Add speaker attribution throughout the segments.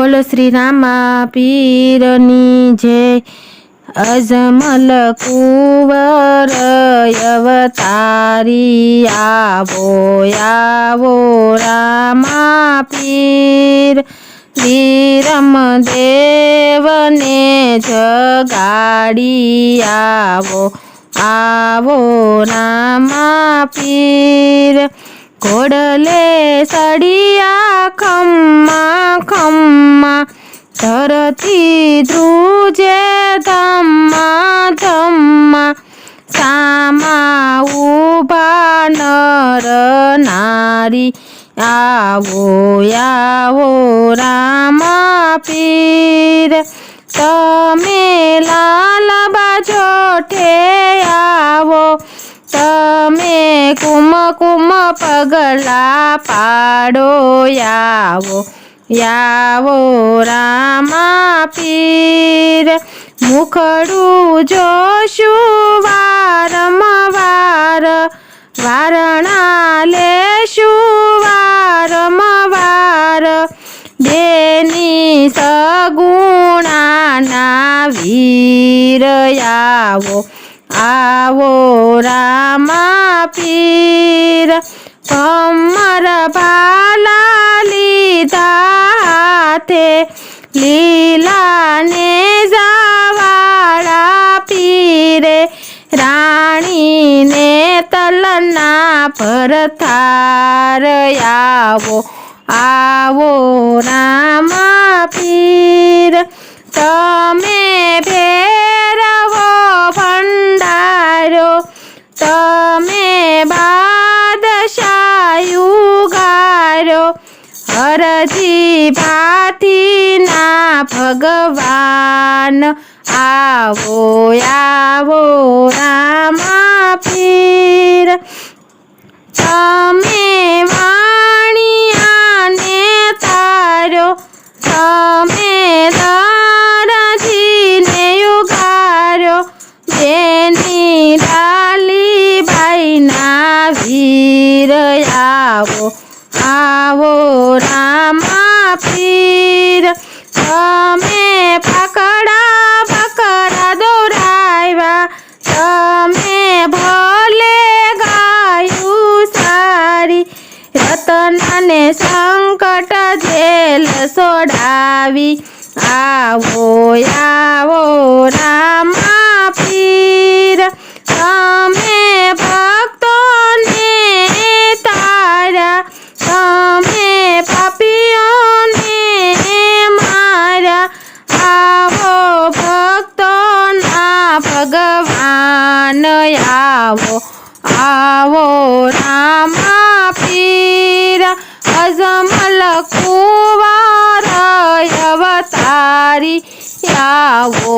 Speaker 1: બોલો શ્રી રામા પીરની જય અજમલ કુંવર અવતારી આવો આવો રામા પીર વિરમ દેવને જગાડી આવો આવો રામા પીર ઘોડલે સડિયા ખમ્મા ખમ્મા ધરતી ધ્રુજે ધમ્મા ધમ્મા સામા ઊભા નર નારી આવો આવો રામા પીર. તમે લાલ બાજોઠે આવો. તમે કુમ કુમ પગલા પાડો યાવો યાવો રામા પીર મુખડું જોશું વારમવાર વારણા લેશું વારમવાર બેની સગુણાના વીર આવો આવો રામા પીર કમર ભાલા ભરથાર આવો આવો રામા પીર. તમે ભેરવો ભંડારો, તમે બાદશાયુ ગારો હરજી ભાતીના ભગવાન, આવો આવો રામા પીર. વીર આવો આવો રામા પીર. તમે પકડા પકડા દોરાવ્યા તમે ભલે ગાયું સારી. રતનને સંકટ જેલ સોડાવી. આવો આવો રામા આવો આવો રામા પીર અજમલ કુંવર અવતારી આવો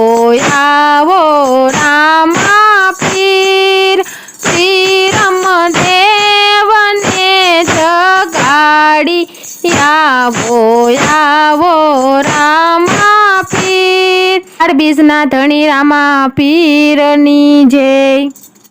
Speaker 1: આવો રામા પીર શ્રીરમ દેવને જગાડી આવો આવો રામા પીર બીજના ધણી રામા પીરની જય